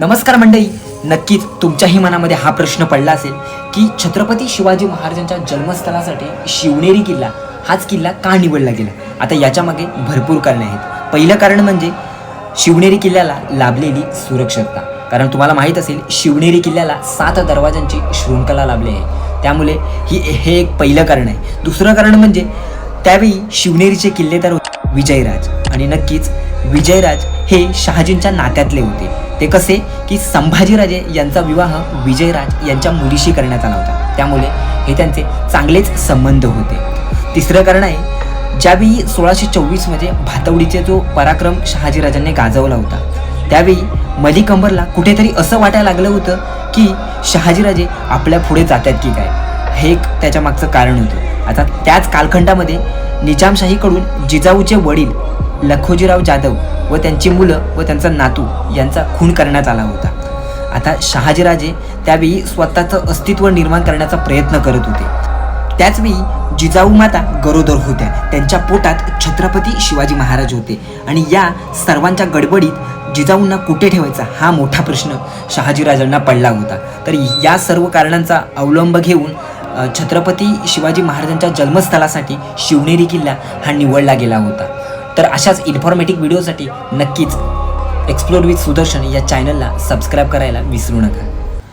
नमस्कार मंडळी. नक्कीच तुमच्याही मनामध्ये हा प्रश्न पडला असेल की छत्रपती शिवाजी महाराजांच्या जन्मस्थळासाठी शिवनेरी किल्ला हाच किल्ला का निवडला गेला? आता याच्यामागे भरपूर कारणे आहेत. पहिलं कारण म्हणजे शिवनेरी किल्ल्याला लाभलेली सुरक्षितता कारण तुम्हाला माहीत असेल शिवनेरी किल्ल्याला सात दरवाजांची शृंखला लाभली आहे. त्यामुळे ही हे एक पहिलं कारण आहे. दुसरं कारण म्हणजे त्यावेळी शिवनेरीचे किल्लेदार होते विजयराज. आणि नक्कीच विजयराज हे शहाजींच्या नात्यातले होते. ते कसे की संभाजीराजे यांचा विवाह विजयराज यांच्या मुलीशी करण्यात आला होता. त्यामुळे हे त्यांचे चांगलेच संबंध होते. तिसरं कारण आहे ज्यावेळी सोळाशे चोवीसमध्ये भातवडीचे जो पराक्रम शहाजीराजांनी गाजवला होता त्यावेळी मलिक अंबरला कुठेतरी असं वाटायला लागलं होतं की शहाजीराजे आपल्या पुढे जातात की काय? हे एक त्याच्या मागचं कारण होतं. आता त्याच कालखंडामध्ये निजामशाहीकडून जिजाऊचे वडील लखोजीराव जाधव व त्यांची मुलं व त्यांचा नातू यांचा खून करण्यात आला होता. आता शहाजीराजे त्यावेळी स्वतःचं अस्तित्व निर्माण करण्याचा प्रयत्न करत होते. त्याचवेळी जिजाऊ माता गरोदर होत्या. त्यांच्या पोटात छत्रपती शिवाजी महाराज होते आणि या सर्वांच्या गडबडीत जिजाऊंना कुठे ठेवायचा हा मोठा प्रश्न शहाजीराजांना पडला होता. तर या सर्व कारणांचा अवलंब घेऊन छत्रपती शिवाजी महाराजांच्या जन्मस्थळासाठी शिवनेरी किल्ला हा निवडला गेला होता. तर अशाच इन्फॉर्मेटिव्ह व्हिडिओसाठी नक्कीच एक्सप्लोर विथ सुदर्शन या चॅनलला सबस्क्राईब करायला विसरू नका.